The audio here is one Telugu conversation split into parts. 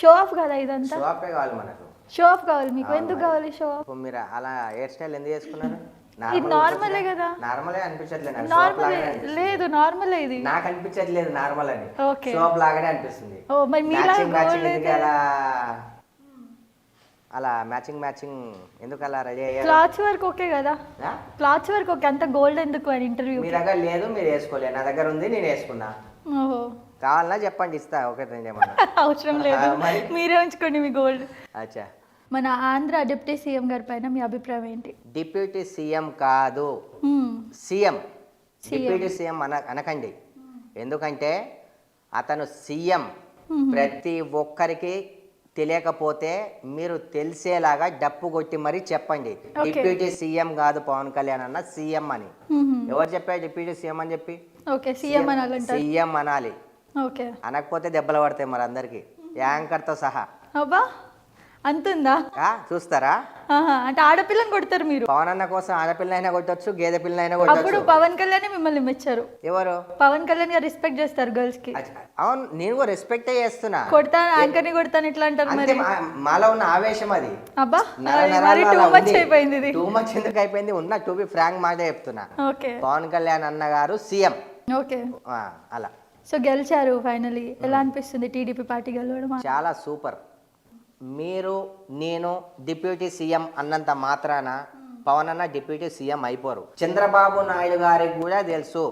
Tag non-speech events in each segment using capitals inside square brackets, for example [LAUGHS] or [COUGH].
షో ఆఫ్ కదా ఇదంతా? షో ఆఫే కావాలి మనకు? షో ఆఫ్ కావాలి మీకు ఎందుకు కావాలి షో ఆఫ్ ఇప్పుడు మీరు అలా హెయిర్ స్టైల్ ఎందుకు చేసుకున్నారు? ఇది నార్మలే కదా. నార్మలే అనిపించట్లేదు నార్మల్. లేదు నార్మల్ ఇది. నాకు అనిపించట్లేదు నార్మల్ అని. ఓకే షోప్ లాగానే అనిపిస్తుంది. ఓ మరి మీలా అలా అలా మ్యాచింగ్ మ్యాచింగ్ ఎందుకు అలా రెడీ అయ్యారు? క్లాత్స్ వర్క్ ఓకే కదా? క్లాత్స్ వర్క్ ఓకే అంత గోల్డ్ ఎందుకు అని ఇంటర్వ్యూ మీ దగ్గర లేదు మీరు వేసుకోలేదు. నా దగ్గర ఉంది నేను వేసుకున్నా. ఓహో. కావాలన్నా చెప్పండి ఇస్తా ఒకటి రెండు ఏమన్నా. [LAUGHS] అవసరం లేదు. మరి? ఉంచుకోండి మీ గోల్డ్. అచ్చా. మన ఆంధ్ర డిప్యూటీ సీఎం గారి పైన మీ అభిప్రాయం ఏంటి? డిప్యూటీ సీఎం కాదు. సీఎం. డిప్యూటీ సీఎం అన అనకండి. ఎందుకంటే అతను సీఎం. ప్రతి ఒక్కరికి తెలియకపోతే మీరు తెలిసేలాగా డప్పు కొట్టి మరీ చెప్పండి. డిప్యూటీ సీఎం కాదు పవన్ కళ్యాణ్ అన్న సీఎం అని. ఎవరు చెప్పారు డిప్యూటీ సీఎం అని చెప్పి? సీఎం అనాలి. ఓకే. అనకపోతే దెబ్బలు పడతాయి మరి అందరికి. యాంకర్తో సహా. అబ్బా అంతుందా? ఆ, చూస్తారా? అంటే ఆడపిల్లని కొడతారు మీరు? పవన్ అన్న కోసం ఆడపిల్ల అయినా కొట్టొచ్చు గేదె పిల్ల అయినా అప్పుడు కొట్టొచ్చు పవన్ కళ్యాణ్ మిమ్మల్ని మెచ్చారు. ఎవరు? పవన్ కళ్యాణ్ గారు రెస్పెక్ట్ చేస్తారు గర్ల్స్కి అవును నేను కూడా రెస్పెక్టే చేస్తున్నా. కొడతాను యాంకర్ని కొడతాను ఇట్లా అంటారు మరి. మాలో ఉన్న ఆవేశం అది. అబ్బా మరి టూ మచ్. అయిపోయింది ఇది. టూ మచ్ ఎందుకు అయిపోయింది? ఉన్న టూ బి ఫ్రాంక్ మాటే చెప్తున్నా. ఓకే. పవన్ కళ్యాణ్ అన్న గారు సీఎం. ఓకే. అలా. సో గెలిచారు ఫైనలీ ఎలా అనిపిస్తుంది టీడీపీ పార్టీ గెలవడం? చాలా సూపర్. మీరు నేను డిప్యూటీ సీఎం అన్నంత మాత్రాన పవన్ అన్న డిప్యూటీ సీఎం అయిపోరు. చంద్రబాబు నాయుడు గారికి కూడా తెలుసు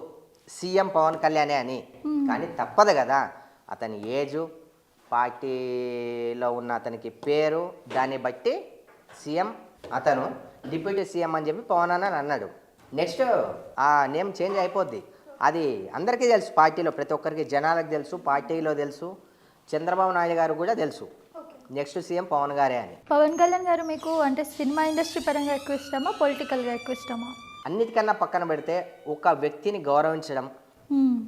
సీఎం పవన్ కళ్యాణే అని. కానీ తప్పదు కదా అతని ఏజు పార్టీలో ఉన్న అతనికి పేరు దాన్ని బట్టి సీఎం అతను డిప్యూటీ సీఎం అని చెప్పి పవన్ అన్న అన్నాడు. నెక్స్ట్ ఆ నేమ్ చేంజ్ అయిపోద్ది. అది అందరికీ తెలుసు పార్టీలో ప్రతి ఒక్కరికి జనాలకు తెలుసు పార్టీలో తెలుసు చంద్రబాబు నాయుడు గారు కూడా తెలుసు. నెక్స్ట్ సీఎం పవన్ గారే అని. పవన్ కళ్యాణ్ గారు మీకు అంటే సినిమా ఇండస్ట్రీ పరంగా ఎక్కువ ఇష్టమా పొలిటికల్గా ఎక్కువ ఇష్టమా? అన్నిటికన్నా పక్కన పెడితే ఒక వ్యక్తిని గౌరవించడం. మ్మ్.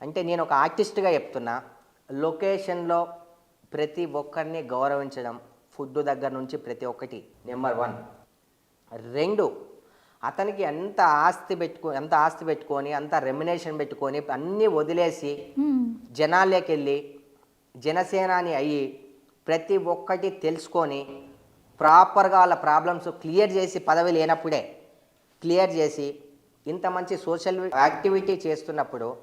అంటే నేను ఒక ఆర్టిస్ట్గా చెప్తున్నా లొకేషన్లో ప్రతి ఒక్కరిని గౌరవించడం ఫుడ్ దగ్గర నుంచి ప్రతి ఒక్కటి నెంబర్ వన్ రెండు అతనికి ఎంత ఆస్తి పెట్టుకో ఎంత ఆస్తి పెట్టుకొని అంత రెమినేషన్ పెట్టుకొని అన్నీ వదిలేసి. జనాల్లోకి వెళ్ళి జనసేనాని అయ్యి ప్రతి ఒక్కటి తెలుసుకొని ప్రాపర్గా వాళ్ళ ప్రాబ్లమ్స్ క్లియర్ చేసి పదవి లేనప్పుడే క్లియర్ చేసి ఇంత మంచి సోషల్ యాక్టివిటీ చేస్తున్నప్పుడు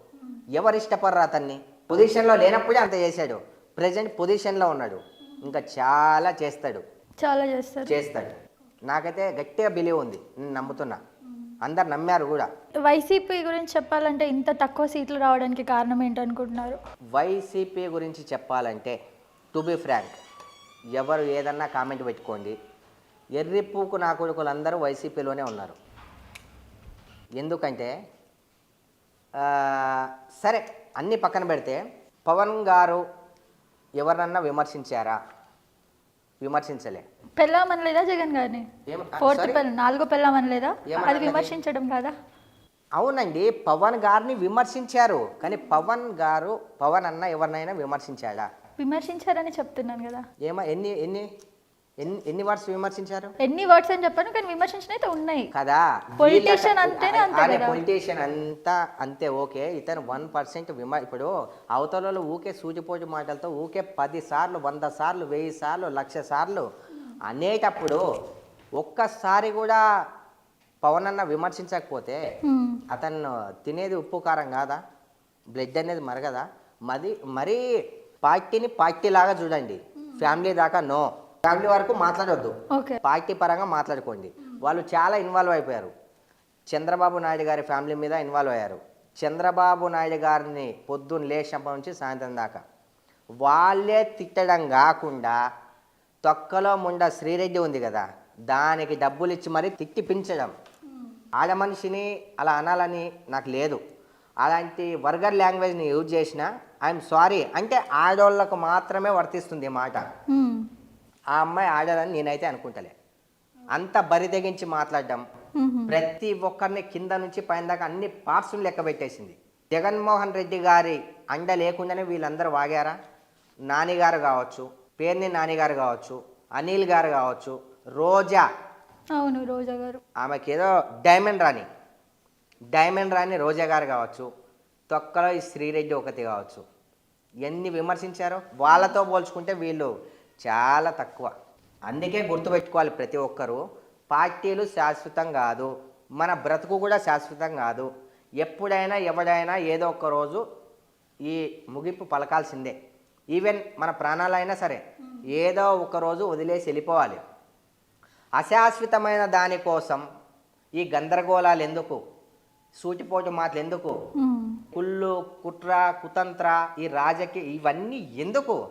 ఎవరు ఇష్టపడరు అతన్ని? పొజిషన్లో లేనప్పుడే అంత చేశాడు. ప్రజెంట్ పొజిషన్లో ఉన్నాడు. ఇంకా చాలా చేస్తాడు. చాలా చేస్తారు. చేస్తాడు. నాకైతే గట్టిగా బిలీవ్ ఉంది. నేను నమ్ముతున్నా. అందరు నమ్మారు కూడా. వైసీపీ గురించి చెప్పాలంటే ఇంత తక్కువ సీట్లు రావడానికి కారణం ఏంటనుకుంటున్నారు? వైసీపీ గురించి చెప్పాలంటే టు బి ఫ్రాంక్ ఎవరు ఏదన్నా కామెంట్ పెట్టుకోండి. ఎర్రిప్పుకు నా కొడుకులందరూ వైసీపీలోనే ఉన్నారు. ఎందుకంటే సరే అన్ని పక్కన పెడితే పవన్ గారు ఎవరినన్నా విమర్శించారా? విమర్శించలే. పెళ్ళాం అనలేదా జగన్ గారిని? ఫోర్త్? పెళ్ళ నాలుగో పెళ్ళాం అనలేదా? అది విమర్శించడం కాదా అవునండి పవన్ గారిని విమర్శించారు. కానీ పవన్ గారు పవన్ అన్న ఎవరినైనా విమర్శించాడా? విమర్శించారని చెప్తున్నాను కదా. ఏమో ఎన్ని ఎన్ని? ఎన్ని వర్డ్స్ విమర్శించారు? ఎన్ని వర్డ్స్ అని చెప్పాను కానీ విమర్శించిన అయితే ఉన్నాయి. కదా. Politician అంటేనే అంతే. పొలిటీషియన్ అంతా అంతే ఓకే. ఇతను వన్ పర్సెంట్ విమ ఇప్పుడు అవతల వాళ్ళు ఊకే సూచిపోటి మాటలతో ఊకే పది సార్లు వంద సార్లు వెయ్యి సార్లు లక్ష సార్లు అనేటప్పుడు ఒక్కసారి కూడా పవన్ అన్న విమర్శించకపోతే. అతను తినేది ఉప్పు కారం కాదా? బ్లడ్ అనేది మరగదా? మరి మరీ పార్టీని పార్టీ లాగా చూడండి ఫ్యామిలీ దాకా నో ఫ్యామిలీ వరకు మాట్లాడొద్దు. పార్టీ పరంగా మాట్లాడుకోండి. వాళ్ళు చాలా ఇన్వాల్వ్ అయిపోయారు. చంద్రబాబు నాయుడు గారి ఫ్యామిలీ మీద ఇన్వాల్వ్ అయ్యారు. చంద్రబాబు నాయుడు గారిని పొద్దున్న లేచినప్పటి నుంచి సాయంత్రం దాకా. వాళ్ళే తిట్టడం కాకుండా తొక్కలో ముండ శ్రీరెడ్డి ఉంది కదా దానికి డబ్బులు ఇచ్చి మరీ తిట్టిపించడం ఆడ మనిషిని అలా అనాలని నాకు లేదు. అలాంటి వర్గర్ లాంగ్వేజ్ని యూజ్ చేసిన ఐఎమ్ సారీ. అంటే ఆడోళ్ళకు మాత్రమే వర్తిస్తుంది మాట. ఆ అమ్మాయి ఆడాలని నేనైతే అనుకుంటలే. అంత బరి తెగించి మాట్లాడడం. ప్రతి ఒక్కరిని కింద నుంచి పైన దాకా అన్ని పార్ట్స్ లెక్క పెట్టేసింది. జగన్మోహన్ రెడ్డి గారి అండ లేకుండానే వీళ్ళందరూ వాగారా? నానిగారు కావచ్చు పేర్ని నానిగారు కావచ్చు అనిల్ గారు కావచ్చు రోజా. అవును రోజా గారు. ఆమెకి ఏదో డైమండ్ రాణి. డైమండ్ రాణి రోజా గారు కావచ్చు తొక్కలో ఈ శ్రీరెడ్డి ఒకటి కావచ్చు. ఎన్ని విమర్శించారో? వాళ్ళతో పోల్చుకుంటే వీళ్ళు చాలా తక్కువ. అందుకే గుర్తుపెట్టుకోవాలి ప్రతి ఒక్కరూ పార్టీలు శాశ్వతం కాదు మన బ్రతుకు కూడా శాశ్వతం కాదు. ఎప్పుడైనా ఎవడైనా ఏదో ఒక రోజు ఈ ముగింపు పలకాల్సిందే. ఈవెన్ మన ప్రాణాలైనా సరే ఏదో ఒక రోజు వదిలేసి వెళ్ళిపోవాలి. అశాశ్వతమైన దానికోసం ఈ గందరగోళాలు ఎందుకు? సూటిపోటు మాటలు ఎందుకు. కుళ్ళు కుట్ర కుతంత్ర ఈ రాజకీయ ఇవన్నీ ఎందుకు?